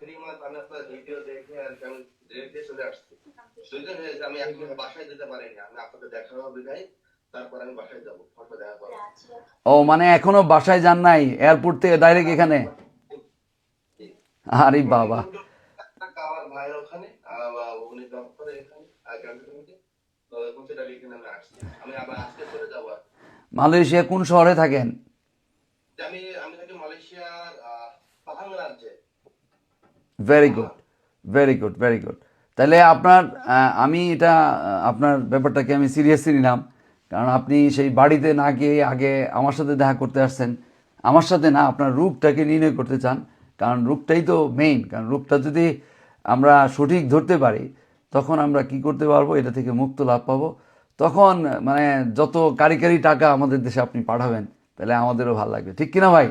Three month আমি আপনার video দেখে আর আমি ডিরেক্ট চলে আসছি। সুযোগ হয়েছে আমি এখন বাসায় যেতে পারিনি। আমি আপনাকে দেখা হবে তাই তারপর আমি বাসায় যাব ফটো দেখা করব। ও মানে এখনও বাসায় যান নাই? এয়ারপোর্ট থেকে ডাইরেক্ট এখানে? আরে বাবা। আমার ভাইয়ের ওখানে উনি জব করে এখানে তো এখন সেটা এখানে আমি আসছি। আমি আবার আজকে চলে যাব মালয়েশিয়া কোন শহরে থাকেন? আমি আমি থাকি মালয়েশিয়ার আহ, পাহাং রাজ্যে। Very good very good very good তাহলে আপনার আমি এটা আপনার ব্যাপারটাকে আমি সিরিয়াসলি নিলাম। কারণ আপনি সেই বাড়িতে না গিয়ে আগে আমার সাথে দেখা করতে আসছেন। আমার সাথে না, আপনার রূপটাকে নির্ণয় করতে চান। কারণ রূপটাই তো মেইন কারণ রূপটা যদি আমরা সঠিক ধরতে পারি, তখন আমরা কি করতে পারব? এটা থেকে মুক্ত লাভ পাবো। তখন মানে যত কারিকারি টাকা আমাদের দেশে আপনি পাঠাবেন, তাহলে আমাদেরও ভালো লাগবে। ঠিক কিনা ভাই?